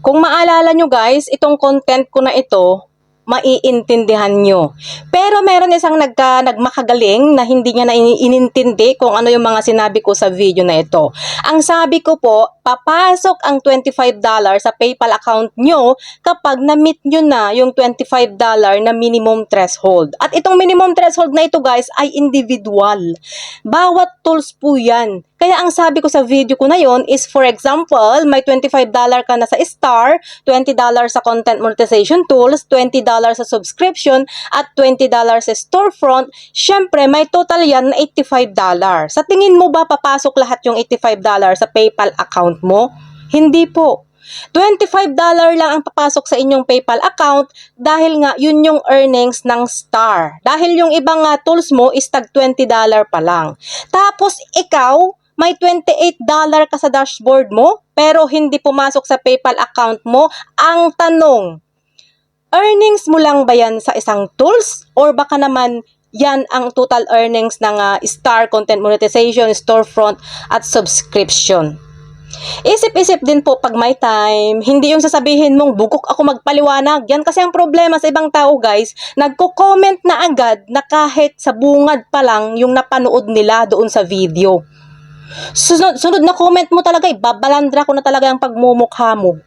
Kung maalala nyo guys, itong content ko na ito, maiintindihan nyo. Pero meron isang nagka, nagmakagaling na hindi niya na ini- inintindi kung ano yung mga sinabi ko sa video na ito. Ang sabi ko po, papasok ang $25 sa PayPal account nyo kapag na-meet nyo na yung $25 na minimum threshold. At itong minimum threshold na ito guys ay individual. Bawat tools po yan. Kaya ang sabi ko sa video ko na yon is for example, may $25 ka na sa Star, $20 sa content monetization tools, $20 sa subscription, at $20 sa storefront, syempre may total yan na $85. Sa tingin mo ba papasok lahat yung $85 sa PayPal account mo? Hindi po. $25 lang ang papasok sa inyong PayPal account dahil nga yun yung earnings ng Star. Dahil yung ibang nga tools mo is tag $20 pa lang. Tapos ikaw, may $28 ka sa dashboard mo pero hindi pumasok sa PayPal account mo. Ang tanong, earnings mo lang ba yan sa isang tools or baka naman yan ang total earnings ng ah, Star Content Monetization, Storefront at Subscription. Isip-isip din po pag may time, hindi yung sasabihin mong bugok ako magpaliwanag. Yan kasi ang problema sa ibang tao guys, nagko-comment na agad na kahit sa bungad pa lang yung napanood nila doon sa video. Sunod, sunod na comment mo talaga, eh, babalandra ko na talaga ang pagmumukha mo.